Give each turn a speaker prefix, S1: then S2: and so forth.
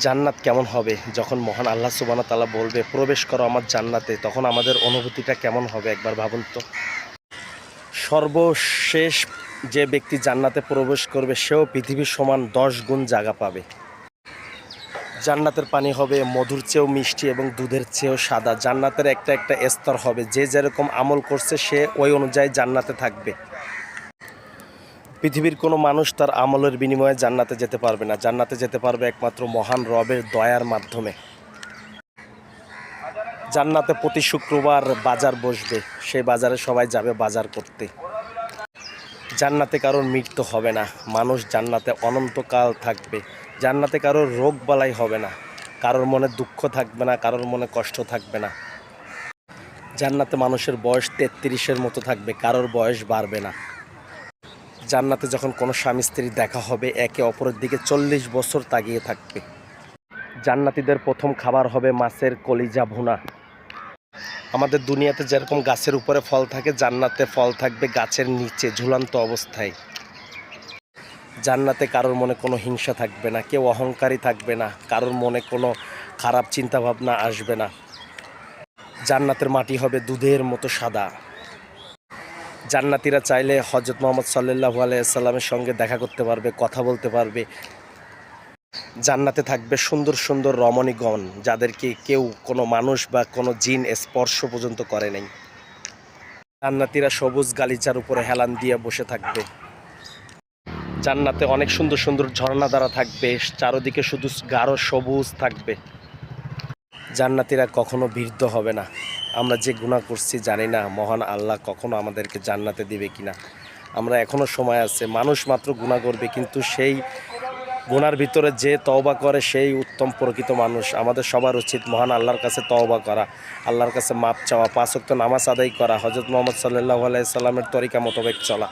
S1: জান্নাত কেমন হবে? যখন মহান আল্লাহ সুবানা তালা বলবে, প্রবেশ করো আমার জান্নাতে, তখন আমাদের অনুভূতিটা কেমন হবে? একবার ভাবুন তো। সর্বশেষ যে ব্যক্তি জান্নাতে প্রবেশ করবে, সেও পৃথিবীর সমান দশ গুণ জায়গা পাবে। জান্নাতের পানি হবে মধুর চেয়েও মিষ্টি এবং দুধের চেয়েও সাদা। জান্নাতের একটা একটা স্তর হবে। যে যেরকম আমল করছে, সে ওই অনুযায়ী জান্নাতে থাকবে। পৃথিবীর কোনো মানুষ তার আমলের বিনিময়ে জান্নাতে যেতে পারবে না। জান্নাতে যেতে পারবে একমাত্র মহান রবের দয়ার মাধ্যমে। জান্নাতে প্রতি শুক্রবার বাজার বসবে। সেই বাজারে সবাই যাবে বাজার করতে। জান্নাতে কারোর মৃত্যু হবে না। মানুষ জান্নাতে অনন্তকাল থাকবে। জান্নাতে কারোর রোগ বালাই হবে না। কারোর মনে দুঃখ থাকবে না, কারোর মনে কষ্ট থাকবে না। জান্নাতে মানুষের বয়স তেত্রিশের মতো থাকবে, কারোর বয়স বাড়বে না। জান্নাতে যখন কোনো স্বামী স্ত্রী দেখা হবে, একে অপরের দিকে চল্লিশ বছর তাগিয়ে থাকবে। জান্নাতীদের প্রথম খাবার হবে মাছের কলিজা ভুনা। আমাদের দুনিয়াতে যেরকম গাছের উপরে ফল থাকে, জান্নাতে ফল থাকবে গাছের নিচে ঝুলন্ত অবস্থায়। জান্নাতে কারোর মনে কোনো হিংসা থাকবে না, কেউ অহংকারী থাকবে না, কারোর মনে কোনো খারাপ চিন্তাভাবনা আসবে না। জান্নাতের মাটি হবে দুধের মতো সাদা। জান্নাতিরা চাইলে হজরত মোহাম্মদ সাল্লাহু আলাইসাল্লামের সঙ্গে দেখা করতে পারবে, কথা বলতে পারবে। জান্নাতে থাকবে সুন্দর সুন্দর রমণীগণ যাদেরকে কেউ কোনো মানুষ বা কোনো জিন স্পর্শ পর্যন্ত করে নাই। জান্নাতিরা সবুজ গালিচার উপরে হেলান দিয়ে বসে থাকবে। জান্নাতে অনেক সুন্দর সুন্দর ঝর্ণা দ্বারা থাকবে, চারোদিকে শুধু গাঢ় সবুজ থাকবে। জান্নাতিরা কখনো বৃদ্ধ হবে না। আমরা যে গুণা করছি জানি না, মহান আল্লাহ কখনো আমাদেরকে জান্নাতে দিবে কিনা। আমরা এখনও সময় আছে, মানুষ মাত্র গুণা করবে, কিন্তু সেই গুনার ভিতরে যে তওবা করে সেই উত্তম প্রকৃত মানুষ। আমাদের সবার উচিত মহান আল্লাহর কাছে তওবা করা, আল্লাহর কাছে মাপ চাওয়া পাঁচক্ত নামাজ আদায় করা হজরত মোহাম্মদ সাল্লাহ আলাইসাল্লামের তরিকা মোতাবেক চলা।